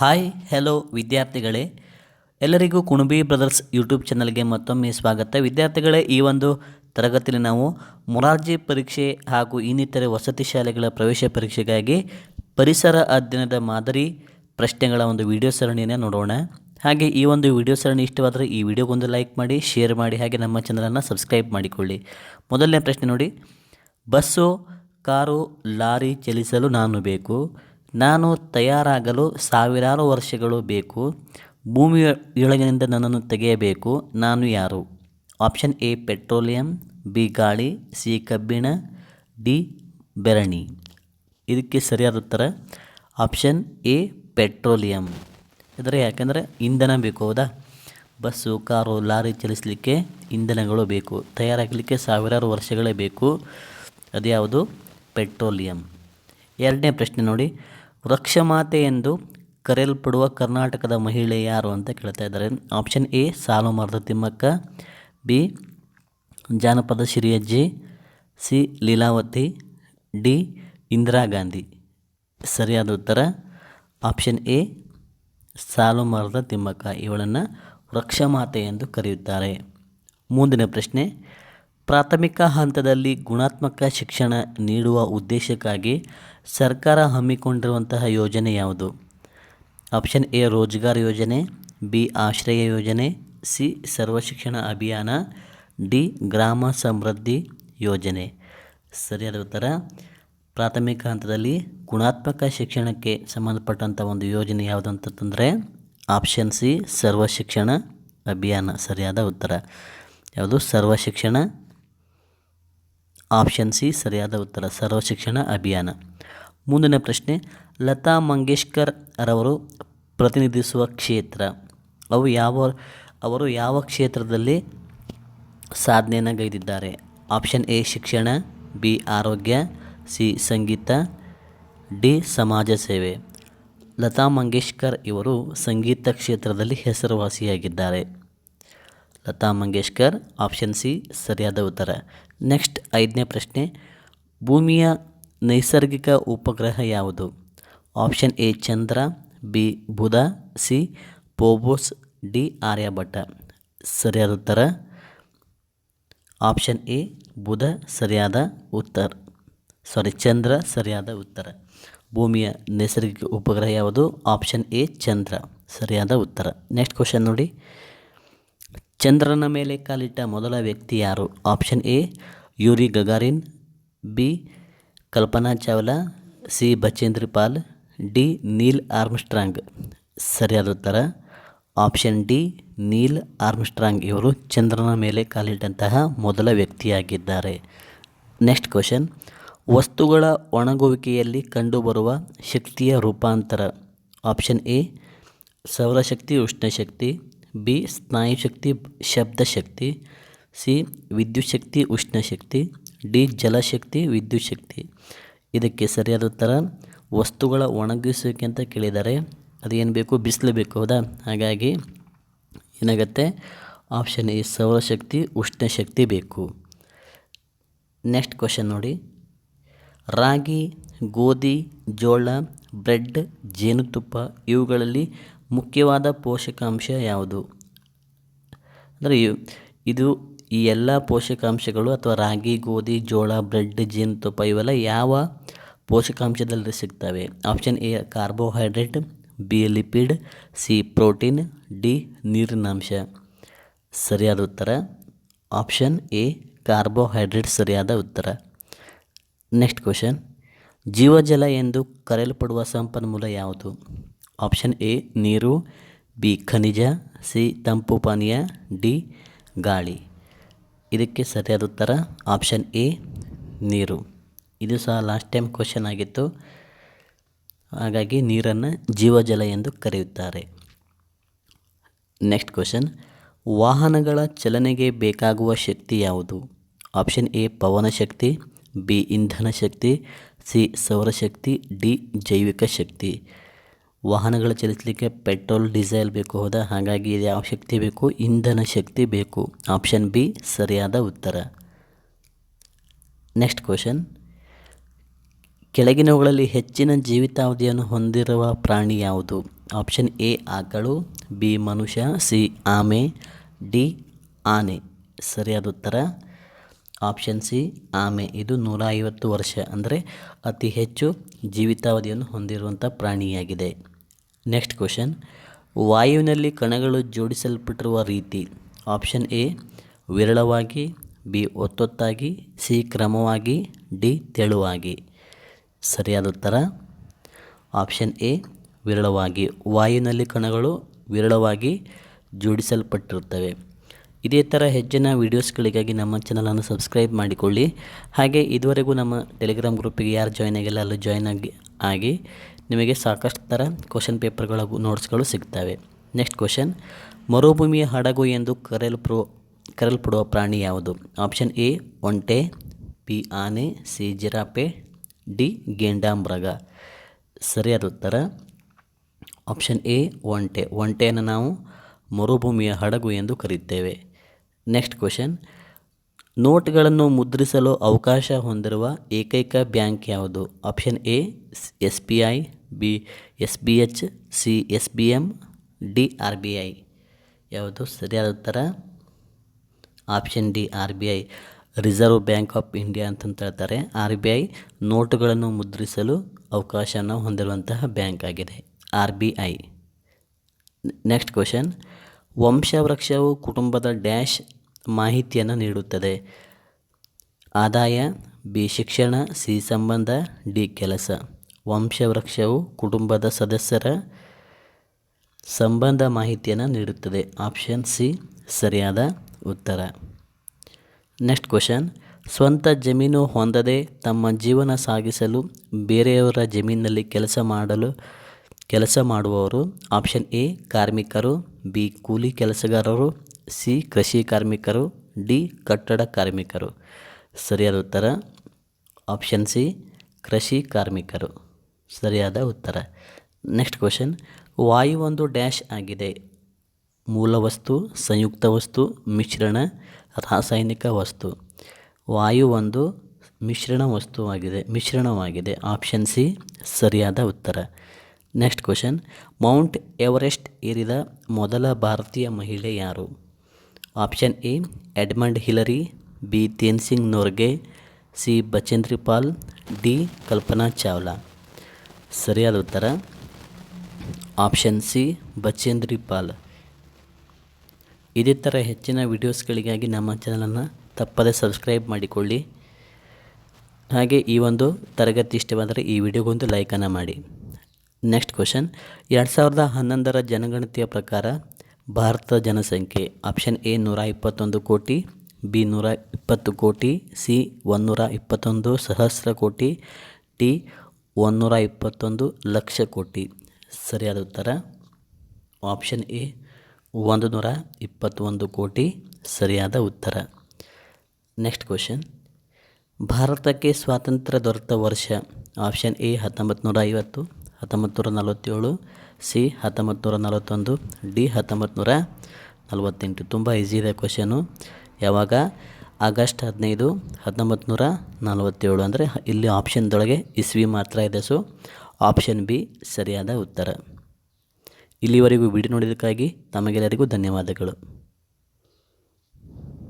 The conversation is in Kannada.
ಹಾಯ್ ಹೆಲೋ ವಿದ್ಯಾರ್ಥಿಗಳೇ. ಎಲ್ಲರಿಗೂ ಕುಣಬಿ ಬ್ರದರ್ಸ್ ಯೂಟ್ಯೂಬ್ ಚಾನಲ್ಗೆ ಮತ್ತೊಮ್ಮೆ ಸ್ವಾಗತ. ವಿದ್ಯಾರ್ಥಿಗಳೇ, ಈ ಒಂದು ತರಗತಿಯಲ್ಲಿ ನಾವು ಮೊರಾರ್ಜಿ ಪರೀಕ್ಷೆ ಹಾಗೂ ಇನ್ನಿತರೆ ವಸತಿ ಶಾಲೆಗಳ ಪ್ರವೇಶ ಪರೀಕ್ಷೆಗಾಗಿ ಪರಿಸರ ಅಧ್ಯಯನದ ಮಾದರಿ ಪ್ರಶ್ನೆಗಳ ಒಂದು ವಿಡಿಯೋ ಸರಣಿಯನ್ನು ನೋಡೋಣ. ಹಾಗೆ ಈ ಒಂದು ವಿಡಿಯೋ ಸರಣಿ ಇಷ್ಟವಾದರೆ ಈ ವಿಡಿಯೋಗೊಂದು ಲೈಕ್ ಮಾಡಿ, ಶೇರ್ ಮಾಡಿ, ಹಾಗೆ ನಮ್ಮ ಚಾನಲನ್ನು ಸಬ್ಸ್ಕ್ರೈಬ್ ಮಾಡಿಕೊಳ್ಳಿ. ಮೊದಲನೇ ಪ್ರಶ್ನೆ ನೋಡಿ. ಬಸ್ಸು, ಕಾರು, ಲಾರಿ ಚಲಿಸಲು ನಾನು ಬೇಕು. ನಾನು ತಯಾರಾಗಲು ಸಾವಿರಾರು ವರ್ಷಗಳು ಬೇಕು. ಭೂಮಿಯೊಳಗಿನಿಂದ ನನ್ನನ್ನು ತೆಗೆಯಬೇಕು. ನಾನು ಯಾರು? ಆಪ್ಷನ್ ಎ, ಪೆಟ್ರೋಲಿಯಂ, ಬಿ, ಗಾಳಿ, ಸಿ, ಕಬ್ಬಿಣ, ಡಿ, ಬೆರಣಿ. ಇದಕ್ಕೆ ಸರಿಯಾದ ಉತ್ತರ ಆಪ್ಷನ್ ಎ, ಪೆಟ್ರೋಲಿಯಂ. ಇದರ ಯಾಕೆಂದರೆ ಇಂಧನ ಬೇಕು, ಹೌದಾ? ಬಸ್ಸು, ಕಾರು, ಲಾರಿ ಚಲಿಸಲಿಕ್ಕೆ ಇಂಧನಗಳು ಬೇಕು. ತಯಾರಾಗಲಿಕ್ಕೆ ಸಾವಿರಾರು ವರ್ಷಗಳೇ ಬೇಕು. ಅದ್ಯಾವುದು? ಪೆಟ್ರೋಲಿಯಂ. ಎರಡನೇ ಪ್ರಶ್ನೆ ನೋಡಿ. ವೃಕ್ಷಮಾತೆ ಎಂದು ಕರೆಯಲ್ಪಡುವ ಕರ್ನಾಟಕದ ಮಹಿಳೆ ಯಾರು ಅಂತ ಕೇಳ್ತಾ ಇದ್ದಾರೆ. ಆಪ್ಷನ್ ಎ ಸಾಲು ತಿಮ್ಮಕ್ಕ, ಬಿ, ಜಾನಪದ ಶಿರಿಯಜ್ಜಿ, ಸಿ, ಲೀಲಾವತಿ, ಡಿ, ಇಂದಿರಾ ಗಾಂಧಿ. ಸರಿಯಾದ ಉತ್ತರ? ಆಪ್ಷನ್ ಎ ಸಾಲು ತಿಮ್ಮಕ್ಕ. ಇವಳನ್ನು ವೃಕ್ಷಮಾತೆ ಎಂದು ಕರೆಯುತ್ತಾರೆ. ಮುಂದಿನ ಪ್ರಶ್ನೆ ಪ್ರಾಥಮಿಕ ಹಂತದಲ್ಲಿ ಗುಣಾತ್ಮಕ ಶಿಕ್ಷಣ ನೀಡುವ ಉದ್ದೇಶಕ್ಕಾಗಿ ಸರ್ಕಾರ ಹಮ್ಮಿಕೊಂಡಿರುವಂತಹ ಯೋಜನೆ ಯಾವುದು? ಆಪ್ಷನ್ ಎ, ರೋಜ್ಗಾರ್ ಯೋಜನೆ, ಬಿ, ಆಶ್ರಯ ಯೋಜನೆ, ಸಿ, ಸರ್ವ ಶಿಕ್ಷಣ ಅಭಿಯಾನ, ಡಿ, ಗ್ರಾಮ ಸಮೃದ್ಧಿ ಯೋಜನೆ. ಸರಿಯಾದ ಉತ್ತರ? ಪ್ರಾಥಮಿಕ ಹಂತದಲ್ಲಿ ಗುಣಾತ್ಮಕ ಶಿಕ್ಷಣಕ್ಕೆ ಸಂಬಂಧಪಟ್ಟಂಥ ಒಂದು ಯೋಜನೆ ಯಾವುದು ಅಂತಂದರೆ ಆಪ್ಷನ್ ಸಿ, ಸರ್ವ ಶಿಕ್ಷಣ ಅಭಿಯಾನ. ಸರಿಯಾದ ಉತ್ತರ? ಯಾವುದು? ಸರ್ವ ಶಿಕ್ಷಣ ಆಪ್ಷನ್ ಸಿ, ಸರಿಯಾದ ಉತ್ತರ. ಸರ್ವ ಶಿಕ್ಷಣ ಅಭಿಯಾನ. ಮುಂದಿನ ಪ್ರಶ್ನೆ, ಲತಾ ಮಂಗೇಶ್ಕರ್ ರವರು ಪ್ರತಿನಿಧಿಸುವ ಕ್ಷೇತ್ರ. ಅವು ಯಾವ, ಅವರು ಯಾವ ಕ್ಷೇತ್ರದಲ್ಲಿ ಸಾಧನೆಯನ್ನು ಗೈದಿದ್ದಾರೆ? ಆಪ್ಷನ್ ಎ, ಶಿಕ್ಷಣ, ಬಿ, ಆರೋಗ್ಯ, ಸಿ, ಸಂಗೀತ, ಡಿ, ಸಮಾಜ ಸೇವೆ. ಲತಾ ಮಂಗೇಶ್ಕರ್ ಇವರು ಸಂಗೀತ ಕ್ಷೇತ್ರದಲ್ಲಿ ಹೆಸರುವಾಸಿಯಾಗಿದ್ದಾರೆ. ಲತಾ ಮಂಗೇಶ್ಕರ್, ಆಪ್ಷನ್ ಸಿ, ಸರಿಯಾದ ಉತ್ತರ. ನೆಕ್ಸ್ಟ್ ಐದನೇ ಪ್ರಶ್ನೆ, ಭೂಮಿಯ ನೈಸರ್ಗಿಕ ಉಪಗ್ರಹ ಯಾವುದು? ಆಪ್ಷನ್ ಎ, ಚಂದ್ರ, ಬಿ, ಬುಧ, ಸಿ, ಪೋಬೋಸ್, ಡಿ ಆರ್ಯಭಟ್ಟ ಸರಿಯಾದ ಉತ್ತರ ಆಪ್ಷನ್ ಎ, ಬುಧ, ಸರಿಯಾದ ಉತ್ತರ. ಸಾರಿ, ಚಂದ್ರ, ಸರಿಯಾದ ಉತ್ತರ. ಭೂಮಿಯ ನೈಸರ್ಗಿಕ ಉಪಗ್ರಹ ಯಾವುದು? ಆಪ್ಷನ್ ಎ, ಚಂದ್ರ, ಸರಿಯಾದ ಉತ್ತರ. ನೆಕ್ಸ್ಟ್ ಕ್ವಶನ್ ನೋಡಿ. ಚಂದ್ರನ ಮೇಲೆ ಕಾಲಿಟ್ಟ ಮೊದಲ ವ್ಯಕ್ತಿ ಯಾರು? Option A, Yuri Gagarin, B, Kalpana Chawla, C Bachendra Pal, D, Neil Armstrong. ಸರಿಯಾದ ಉತ್ತರ? Option D, Neil Armstrong. ಇವರು ಚಂದ್ರನ ಮೇಲೆ ಕಾಲಿಟ್ಟಂತಹ ಮೊದಲ ವ್ಯಕ್ತಿಯಾಗಿದ್ದಾರೆ. Next question. ವಸ್ತುಗಳ ಒಣಗುವಿಕೆಯಲ್ಲಿ ಕಂಡುಬರುವ ಶಕ್ತಿಯ ರೂಪಾಂತರ. ಆಪ್ಷನ್ ಎ, ಸೌರಶಕ್ತಿ, ಉಷ್ಣಶಕ್ತಿ. ಬಿ ಸ್ನಾಯುಶಕ್ತಿ ಶಬ್ದಶಕ್ತಿ ಸಿ, ವಿದ್ಯುತ್ ಶಕ್ತಿ ಉಷ್ಣಶಕ್ತಿ ಡಿ ಜಲಶಕ್ತಿ ವಿದ್ಯುತ್ ಶಕ್ತಿ. ಇದಕ್ಕೆ ಸರಿಯಾದ ಉತ್ತರ, ವಸ್ತುಗಳ ಒಣಗಿಸುವಿಕೆ ಅಂತ ಕೇಳಿದ್ದಾರೆ. ಅದು ಏನು ಬೇಕು? ಬಿಸಿಲು ಬೇಕು, ಹೌದಾ? ಹಾಗಾಗಿ ಏನಾಗುತ್ತೆ? ಆಪ್ಷನ್ ಎ ಸೌರಶಕ್ತಿ ಉಷ್ಣಶಕ್ತಿ ಬೇಕು. ನೆಕ್ಸ್ಟ್ ಕ್ವಶನ್ ನೋಡಿ. ರಾಗಿ, ಗೋಧಿ, ಜೋಳ, ಬ್ರೆಡ್, ಜೇನುತುಪ್ಪ ಇವುಗಳಲ್ಲಿ ಮುಖ್ಯವಾದ ಪೋಷಕಾಂಶ ಯಾವುದು? ಅಂದರೆ ಇದು ಈ ಎಲ್ಲ ಪೋಷಕಾಂಶಗಳು ಅಥವಾ ರಾಗಿ, ಗೋಧಿ, ಜೋಳ, ಬ್ರೆಡ್, ಜೇನುತುಪ್ಪ ಇವೆಲ್ಲ ಯಾವ ಪೋಷಕಾಂಶದಲ್ಲಿ ಸಿಗ್ತವೆ? Option A, carbohydrate, B, lipid, C, protein, D, ನೀರಿನಾಂಶ. ಸರಿಯಾದ ಉತ್ತರ? ಆಪ್ಷನ್ ಎ, ಕಾರ್ಬೋಹೈಡ್ರೇಟ್ ಸರಿಯಾದ ಉತ್ತರ. Next question. ಜೀವಜಲ ಎಂದು ಕರೆಯಲ್ಪಡುವ ಸಂಪನ್ಮೂಲ ಯಾವುದು? ಆಪ್ಷನ್ ಎ ನೀರು ಬಿ ಖನಿಜ ಸಿ ತಂಪು ಪಾನೀಯ ಡಿ ಗಾಳಿ ಇದಕ್ಕೆ ಸರಿಯಾದ ಉತ್ತರ ಆಪ್ಷನ್ ಎ ನೀರು ಇದು ಸಹ ಲಾಸ್ಟ್ ಟೈಮ್ ಕ್ವಶನ್ ಆಗಿತ್ತು. ಹಾಗಾಗಿ ನೀರನ್ನು ಜೀವಜಲ ಎಂದು ಕರೆಯುತ್ತಾರೆ. ನೆಕ್ಸ್ಟ್ ಕ್ವಶನ್ ವಾಹನಗಳ ಚಲನೆಗೆ ಬೇಕಾಗುವ ಶಕ್ತಿ ಯಾವುದು? ಆಪ್ಷನ್ ಎ ಪವನ ಶಕ್ತಿ. ಬಿ ಇಂಧನ ಶಕ್ತಿ. ಸಿ ಸೌರಶಕ್ತಿ ಡಿ ಜೈವಿಕ ಶಕ್ತಿ. ವಾಹನಗಳು ಚಲಿಸಲಿಕ್ಕೆ ಪೆಟ್ರೋಲ್, ಡೀಸೆಲ್ ಬೇಕು ಹೌದಾ ಹಾಗಾಗಿ ಇದು ಯಾವ ಶಕ್ತಿ ಬೇಕು? ಇಂಧನ ಶಕ್ತಿ ಬೇಕು. ಆಪ್ಷನ್ ಬಿ, ಸರಿಯಾದ ಉತ್ತರ. Next question. ಕೆಳಗಿನವುಗಳಲ್ಲಿ ಹೆಚ್ಚಿನ ಜೀವಿತಾವಧಿಯನ್ನು ಹೊಂದಿರುವ ಪ್ರಾಣಿ ಯಾವುದು? ಆಪ್ಷನ್ ಎ, ಆಕಳು, ಬಿ, ಮನುಷ್ಯ, ಸಿ, ಆಮೆ, ಡಿ, ಆನೆ. ಸರಿಯಾದ ಉತ್ತರ? ಆಪ್ಷನ್ ಸಿ, ಆಮೆ. ಇದು ನೂರ ಐವತ್ತು ವರ್ಷ, ಅಂದರೆ ಅತಿ ಹೆಚ್ಚು ಜೀವಿತಾವಧಿಯನ್ನು ಹೊಂದಿರುವಂಥ ಪ್ರಾಣಿಯಾಗಿದೆ. ನೆಕ್ಸ್ಟ್ ಕ್ವಶನ್ ವಾಯುವಿನಲ್ಲಿ ಕಣಗಳು ಜೋಡಿಸಲ್ಪಟ್ಟಿರುವ ರೀತಿ. ಆಪ್ಷನ್ ಎ ವಿರಳವಾಗಿ. ಬಿ ಒತ್ತೊತ್ತಾಗಿ. ಸಿ ಕ್ರಮವಾಗಿ. ಡಿ ತೆಳುವಾಗಿ. ಸರಿಯಾದ ಉತ್ತರ? ಆಪ್ಷನ್ ಎ ವಿರಳವಾಗಿ. ವಾಯುವಿನಲ್ಲಿ ಕಣಗಳು ವಿರಳವಾಗಿ ಜೋಡಿಸಲ್ಪಟ್ಟಿರುತ್ತವೆ. ಇದೇ ಥರ ಹೆಚ್ಚಿನ ವೀಡಿಯೋಸ್ಗಳಿಗಾಗಿ ನಮ್ಮ ಚಾನಲನ್ನು ಸಬ್ಸ್ಕ್ರೈಬ್ ಮಾಡಿಕೊಳ್ಳಿ. ಹಾಗೆ ಇದುವರೆಗೂ ನಮ್ಮ ಟೆಲಿಗ್ರಾಮ್ ಗ್ರೂಪಿಗೆ ಯಾರು ಜಾಯ್ನ್ ಆಗಿಲ್ಲ, ಅಲ್ಲೂ ಜಾಯ್ನ್ ಆಗಿ ಆಗಿ ನಿಮಗೆ ಸಾಕಷ್ಟು ಥರ ಕ್ವಶನ್ ಪೇಪರ್ಗಳ ನೋಟ್ಸ್ಗಳು ಸಿಗ್ತವೆ. ನೆಕ್ಸ್ಟ್ ಕ್ವಶನ್ ಮರುಭೂಮಿಯ ಹಡಗು ಎಂದು ಕರೆಯಲ್ಪಡುವ ಕರೆಯಲ್ಪಡುವ ಪ್ರಾಣಿ ಯಾವುದು? ಆಪ್ಷನ್ ಎ ಒಂಟೆ ಬಿ ಆನೆ ಸಿ ಜಿರಾಪೆ ಡಿ ಗೇಂಡಾಮೃಗ ಸರಿಯಾದ ಉತ್ತರ? ಆಪ್ಷನ್ ಎ ಒಂಟೆ. ಒಂಟೆಯನ್ನು ನಾವು ಮರುಭೂಮಿಯ ಹಡಗು ಎಂದು ಕರೆಯುತ್ತೇವೆ. ನೆಕ್ಸ್ಟ್ ಕ್ವಶನ್ ನೋಟ್ಗಳನ್ನು ಮುದ್ರಿಸಲು ಅವಕಾಶ ಹೊಂದಿರುವ ಏಕೈಕ ಬ್ಯಾಂಕ್ ಯಾವುದು? Option A S B I B S B H C S B M D R B I ಯಾವುದು? ಸರಿಯಾದ ಉತ್ತರ? Option D R B I Reserve Bank of India ಅಂತಂತ ಹೇಳ್ತಾರೆ. ಆರ್ ಬಿ ಐ ನೋಟುಗಳನ್ನು ಮುದ್ರಿಸಲು ಅವಕಾಶವನ್ನು ಹೊಂದಿರುವಂತಹ ಬ್ಯಾಂಕ್ ಆಗಿದೆ. R B I next question. ವಂಶವೃಕ್ಷವು ಕುಟುಂಬದ ಡ್ಯಾಶ್ ಮಾಹಿತಿಯನ್ನು ನೀಡುತ್ತದೆ. ಆದಾಯ, ಬಿ ಶಿಕ್ಷಣ, ಸಿ ಸಂಬಂಧ, ಡಿ ಕೆಲಸ. ವಂಶವೃಕ್ಷವು ಕುಟುಂಬದ ಸದಸ್ಯರ ಸಂಬಂಧ ಮಾಹಿತಿಯನ್ನು ನೀಡುತ್ತದೆ. ಆಪ್ಷನ್ ಸಿ, ಸರಿಯಾದ ಉತ್ತರ. Next question. ಸ್ವಂತ ಜಮೀನು ಹೊಂದದೆ ತಮ್ಮ ಜೀವನ ಸಾಗಿಸಲು ಬೇರೆಯವರ ಜಮೀನಿನಲ್ಲಿ ಕೆಲಸ ಮಾಡಲು ಕೆಲಸ ಮಾಡುವವರು. ಆಪ್ಷನ್ ಎ, ಕಾರ್ಮಿಕರು. ಬಿ, ಕೂಲಿ ಕೆಲಸಗಾರರು. ಸಿ ಕೃಷಿ ಕಾರ್ಮಿಕರು, ಡಿ ಕಟ್ಟಡ ಕಾರ್ಮಿಕರು. ಸರಿಯಾದ ಉತ್ತರ? ಆಪ್ಷನ್ ಸಿ, ಕೃಷಿ ಕಾರ್ಮಿಕರು. ಸರಿಯಾದ ಉತ್ತರ. Next question. ವಾಯು ಒಂದು ಡ್ಯಾಶ್ ಆಗಿದೆ. ಮೂಲ ವಸ್ತು, ಸಂಯುಕ್ತ ವಸ್ತು, ಮಿಶ್ರಣ, ರಾಸಾಯನಿಕ ವಸ್ತು. ವಾಯು ಒಂದು ಮಿಶ್ರಣ ವಸ್ತುವಾಗಿದೆ ಮಿಶ್ರಣವಾಗಿದೆ. ಆಪ್ಷನ್ ಸಿ, ಸರಿಯಾದ ಉತ್ತರ. Next question. ಮೌಂಟ್ ಎವರೆಸ್ಟ್ ಏರಿದ ಮೊದಲ ಭಾರತೀಯ ಮಹಿಳೆ ಯಾರು? Option A, Edmund Hillary, B Tenzing Norgay, C, Bachendri Pal, D, Kalpana Chawla. ಸರಿಯಾದ ಉತ್ತರ? Option C, Bachendri Pal. ಇದೇ ಥರ ಹೆಚ್ಚಿನ ವಿಡಿಯೋಸ್ಗಳಿಗಾಗಿ ನಮ್ಮ ಚಾನಲನ್ನು ತಪ್ಪದೇ ಸಬ್ಸ್ಕ್ರೈಬ್ ಮಾಡಿಕೊಳ್ಳಿ. ಹಾಗೆ ಈ ಒಂದು ತರಗತಿ ಇಷ್ಟವಾದರೆ ಈ ವಿಡಿಯೋಗೊಂದು ಲೈಕನ್ನು ಮಾಡಿ. ನೆಕ್ಸ್ಟ್ ಕ್ವಶನ್, ಎರಡು ಸಾವಿರದ ಹನ್ನೊಂದರ ಜನಗಣತಿಯ ಪ್ರಕಾರ ಭಾರತದ ಜನಸಂಖ್ಯೆ ಆಪ್ಷನ್ ಎ ನೂರ ಇಪ್ಪತ್ತೊಂದು ಕೋಟಿ ಬಿ ನೂರ ಇಪ್ಪತ್ತು ಕೋಟಿ ಸಿ ಒಂದುನೂರ ಇಪ್ಪತ್ತೊಂದು ಸಹಸ್ರ ಕೋಟಿ ಟಿ ಒಂದುನೂರ ಇಪ್ಪತ್ತೊಂದು ಲಕ್ಷ ಕೋಟಿ. ಸರಿಯಾದ ಉತ್ತರ? ಆಪ್ಷನ್ ಎ ಒಂದು ನೂರ ಇಪ್ಪತ್ತೊಂದು ಕೋಟಿ. ಸರಿಯಾದ ಉತ್ತರ. ನೆಕ್ಸ್ಟ್ ಕ್ವಶನ್ ಭಾರತಕ್ಕೆ ಸ್ವಾತಂತ್ರ್ಯ ದೊರೆತ ವರ್ಷ. ಆಪ್ಷನ್ ಎ ಹತ್ತೊಂಬತ್ತು ನೂರ ಐವತ್ತು ಹತ್ತೊಂಬತ್ತು ನೂರ ನಲವತ್ತೇಳು ಸಿ ಹತ್ತೊಂಬತ್ತು ನೂರ ನಲವತ್ತೊಂದು, ಡಿ ಹತ್ತೊಂಬತ್ತು ನೂರ ನಲವತ್ತೆಂಟು. ತುಂಬ ಈಸಿ ಇದೆ ಕ್ವಶನು ಯಾವಾಗ? ಆಗಸ್ಟ್ ಹದಿನೈದು ಹತ್ತೊಂಬತ್ತು ನೂರ ನಲವತ್ತೇಳು. ಅಂದರೆ ಇಲ್ಲಿ ಆಪ್ಷನ್ದೊಳಗೆ ಇಸ್ವಿ ಮಾತ್ರ ಇದೆ. ಸೊ ಆಪ್ಷನ್ ಬಿ ಸರಿಯಾದ ಉತ್ತರ. ಇಲ್ಲಿವರೆಗೂ ವಿಡಿಯೋ ನೋಡಿದ್ದಕ್ಕಾಗಿ ತಮಗೆಲ್ಲರಿಗೂ ಧನ್ಯವಾದಗಳು.